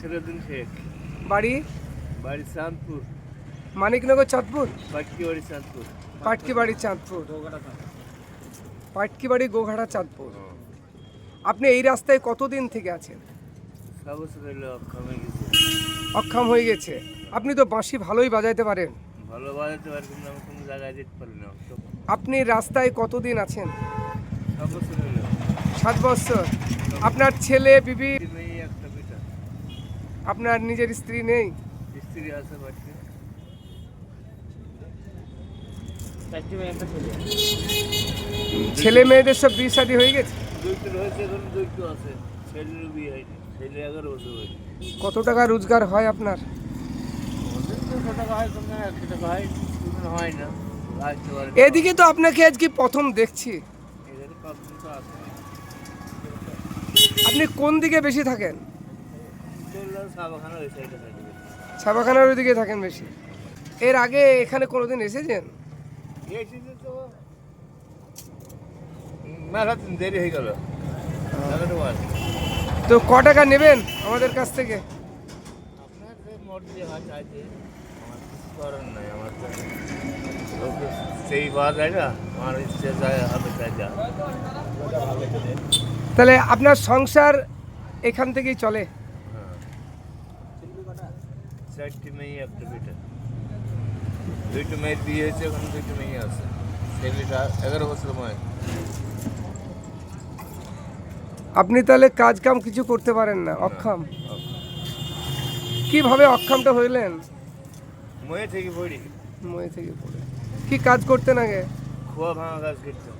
নাসিরুদ্দিন শেখ। বাড়ি? বাড়ি চাঁদপুর। মানিকনগর চাঁদপুর? পাটকি বাড়ি চাঁদপুর। পাটকি বাড়ি চাঁদপুর। পাটকি বাড়ি গোঘাটা চাঁদপুর। আপনি এই রাস্তায় কতদিন থেকে আছেন? অক্ষম হয়ে গেছে। আপনি তো বাঁশি ভালোই বাজাইতে পারেন। ভালো বাজাতে পারি কিন্তু আমি কোনো জায়গায় যেতে পারি না। আপনি রাস্তায় কতদিন আছেন? সাত বছর। আপনার ছেলে বিবি তিন মেয়ে একটা পিতা আপনার নিজের স্ত্রী নেই? স্ত্রী আছে বাড়িতে। ছেলে। মেয়েদের সব বিয়ে শাদী হয়ে গেছে? কত টাকা রোজগার হয় আপনার। এদিকে তো আপনাকে আজকে প্রথম দেখছি। আপনি কোন দিকে বেশি থাকেন? ছাপাখানার ওইদিকে থাকেন বেশি। এর আগে এখানে কোনোদিন এসেছেন? দেরি হয়ে গেল। তো ক টাকা নেবেন আমাদের কাছ থেকে? তাহলে আপনার সংসার এখান থেকেই চলে? চারটি মেয়ে একটা বেটা দুইটো মেয়ের বিয়ে হয়েছে এখন দুইটো মেয়ে আছে। ছেলেটা এগারো বছর বয়স আপনি তাহলে কাজ কাম কিছু করতে পারেন না অক্ষম? কীভাবে অক্ষমটা হইলেন? ময়ে থেকে পড়ি। মই থেকে পড়ে। কি কাজ করতেন আগে? খোয়া ভাঙা কাজ করতাম।